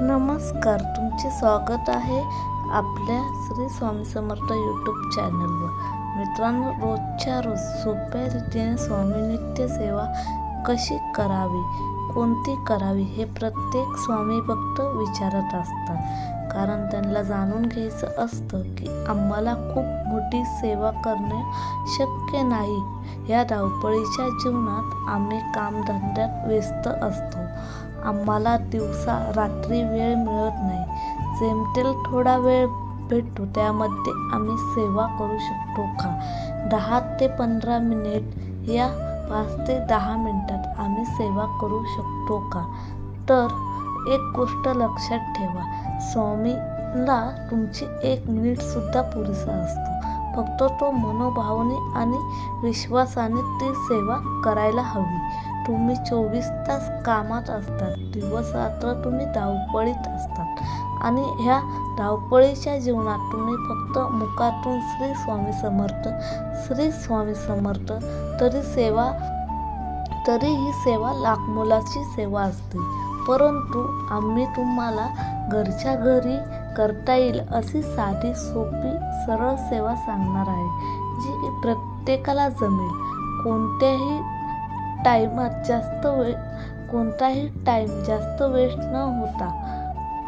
नमस्कार तुमचे स्वागत आहे आपल्या श्री स्वामी समर्थ यूट्यूब चॅनलवर मित्रांनो रोजच्या रोज सोप्या रीतीने स्वामी नित्य सेवा कशी करावी? कोणती करावी हे प्रत्येक स्वामी भक्त विचारत असतात. कारण त्यांना जाणून घ्यायचं असतं की आम्हाला खूप मोठी सेवा करणे शक्य नाही. या धावपळीच्या जीवनात आम्ही कामधंद्यात व्यस्त असतो. आम्हाला दिवसा रात्री वेळ मिळत नाही. जेमतेल थोडा वेळ भेटतो त्यामध्ये आम्ही सेवा करू शकतो का? दहा ते पंधरा मिनिट या पाच ते दहा मिनटात आम्ही सेवा करू शकतो का? तर एक गोष्ट लक्षात ठेवा. स्वामीला तुमची एक मिनिटसुद्धा पुरेसा असतो. फक्त तो मनोभावने आणि विश्वासाने ती सेवा करायला हवी. तुम्ही चोवीस तास कामात असतात. दिवस रात्र तुम्ही धावपळीत असतात. आणि ह्या धावपळीच्या जीवनात तुम्ही फक्त मुखातून श्री स्वामी समर्थ श्री स्वामी समर्थ तरी सेवा तरी ही सेवा लाखमोलाची सेवा असते. परंतु आम्ही तुम्हाला घरच्या घरी करता येईल अशी साधी सोपी सरळ सेवा सांगणार आहे जी प्रत्येकाला जमेल. कोणत्याही टाईमात जास्त वेळ कोणताही टाईम जास्त वेस्ट न होता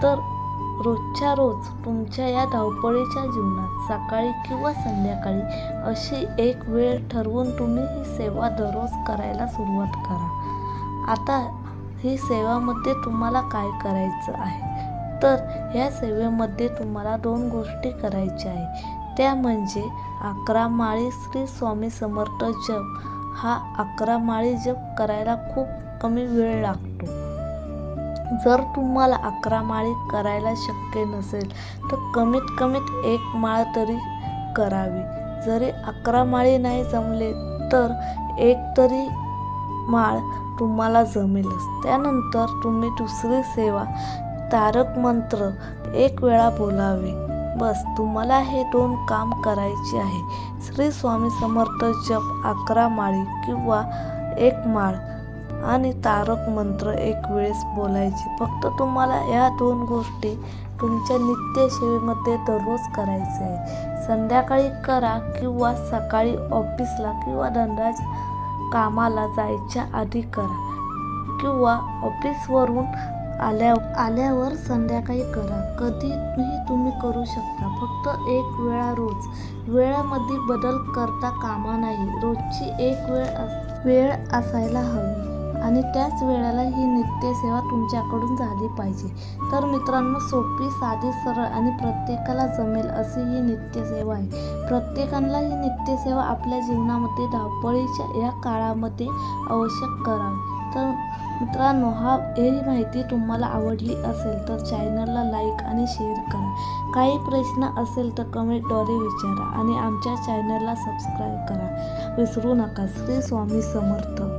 तर रोजच्या रोज तुमच्या या धावपळीच्या जीवनात सकाळी किंवा संध्याकाळी अशी एक वेळ ठरवून तुम्ही ही सेवा दररोज करायला सुरुवात करा. आता ही सेवामध्ये तुम्हाला काय करायचं आहे? तर ह्या सेवेमध्ये तुम्हाला दोन गोष्टी करायच्या आहे त्या म्हणजे अकरा माळी श्री स्वामी समर्थ जप. हा अकरा माळी जप करायला खूप कमी वेळ लागतो. जर तुम्हाला अकरा माळी करायला शक्य नसेल तर कमीत कमीत एक माळ तरी करावी. जरी अकरा माळी नाही जमले तर एक तरी माळ तुम्हाला जमेलच. त्यानंतर तुम्ही दुसरी सेवा तारक मंत्र एक वेळा बोलावे. बस तुम्हाला हे दोन काम करायचे आहे. श्री स्वामी समर्थ जप अकरा माळी किंवा एक माळ आणि तारक मंत्र एक वेळेस बोलायचे. फक्त तुम्हाला या दोन गोष्टी तुमच्या नित्यसेवेमध्ये दररोज करायचे आहे संध्याकाळी करा किंवा सकाळी ऑफिसला किंवा धंद्याच्या कामाला जायच्या आधी करा. किंवा ऑफिसवरून आल्या आल्यावर संध्याकाळी करा. कधीही तुम्ही करू शकता. फक्त एक वेळा रोज. वेळामध्ये बदल करता कामा नाही. रोजची एक वेळ अस वेळ असायला हवी. आणि त्याच वेळेला ही नित्यसेवा तुमच्याकडून झाली पाहिजे. तर मित्रांनो सोपी साधी सरळ आणि प्रत्येकाला जमेल अशी ही नित्यसेवा आहे. प्रत्येकाला ही नित्यसेवा आपल्या जीवनामध्ये धावपळीच्या या काळामध्ये आवश्यक करावी तर मित्रांनो हा ही माहिती तुम्हाला आवडली असेल तर चॅनलला लाईक आणि शेअर करा. काही प्रश्न असेल तर कमेंटद्वारे विचारा आणि आमच्या चॅनलला सबस्क्राईब करा. विसरू नका. श्री स्वामी समर्थ.